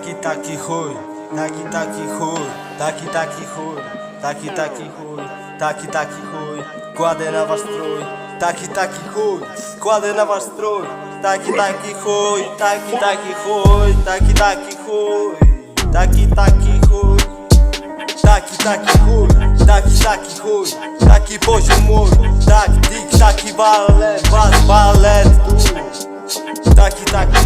taki chuj, taki taki chuj, taki taki chuj, taki taki chuj, taki taki chuj, kładę na wasz strój, taki taki chuj, kładę na wasz strój, taki taki chuj, taki taki chuj, taki taki chuj, taki taki chuj. Taki, taki chuj, taki, taki chuj, taki poziom mój, tak, tik, taki balet, was, balet, tu. Taki, taki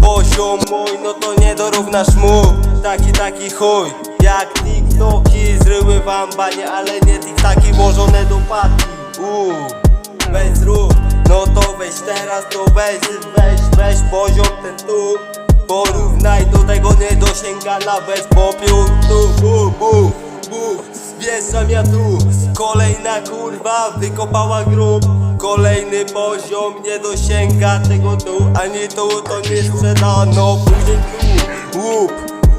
poziom mój, no to nie dorównasz mu. Taki, taki chuj, jak TikToki Zryły wam banie, ale nie TikTaki włożone do paki Uuu, weź zrób, no to weź teraz, to weź, weź, weź poziom ten tu. Porównaj do tego nie dosięga nawet popiół tu, bu, bu, bu. Wjeżdżam ja tu, kolejna kurwa wykopała grób Kolejny poziom nie dosięga tego tu Ani tu to nie sprzedano. Później tu, łup,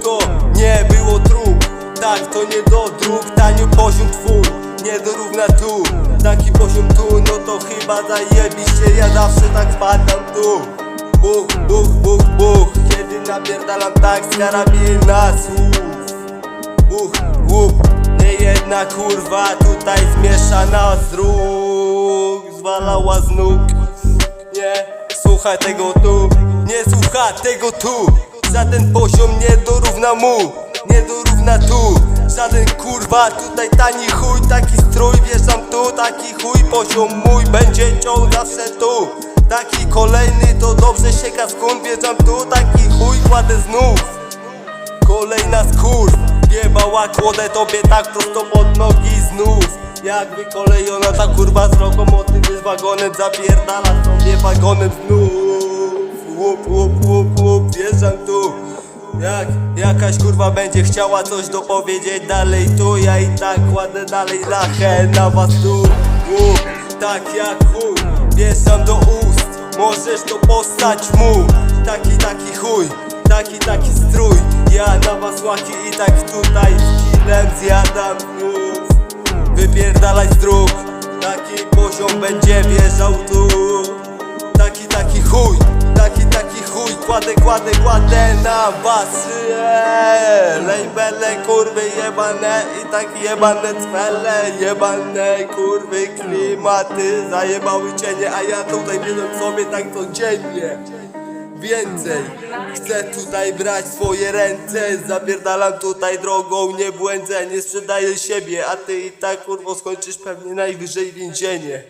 to nie było trup Tak to nie do dróg, taniu poziom twój Nie dorówna tu, taki poziom tu No to chyba zajebiście, ja zawsze tak spadam tu. Buch, buch, buch, buch Kiedy napierdalam tak z karabina słów. Buch, łup, nie jedna kurwa tutaj zmieszana z róg Zwalała z nóg. Nie, słuchaj tego tu Nie słucha tego tu. Żaden poziom nie dorówna mu Nie dorówna tu. Żaden kurwa tutaj tani chuj Taki strój wjeżdżam tu Taki chuj. Poziom mój będzie ciął zawsze tu. Taki kolejny to dobrze się kaskun Wjeżdżam tu taki chuj kładę znów. Kolejna skurw Jebała kłodę tobie tak prosto pod nogi znów. Jak wykolejona ta kurwa z lokomotywy z wagonem Zapierdala sobie wagonem znów. Łup, łup, łup, łup, wjeżdżam tu. Jak jakaś kurwa będzie chciała coś dopowiedzieć dalej tu Ja i tak kładę dalej lachę na was tu. Łup, tak jak chuj, wjeżdżam do ust. Możesz to postać mu. Taki, taki chuj, taki, taki strój. Ja na was łaki i tak tutaj z kinem zjadam znów Wypierdalaj z dróg. Taki poziom będzie wjeżdżał tu. Taki, taki chuj Taki, taki chuj. Kładę, kładę, kładę na was. Yeah. Labele kurwy jebane I tak jebane cwele Jebane kurwy. Klimaty Zajebały cienie A ja tutaj wiedzę sobie tak codziennie Więcej. Chcę tutaj brać swoje ręce Zapierdalam tutaj drogą, nie błędzę Nie sprzedaję siebie A ty i tak kurwo skończysz pewnie najwyżej więzienie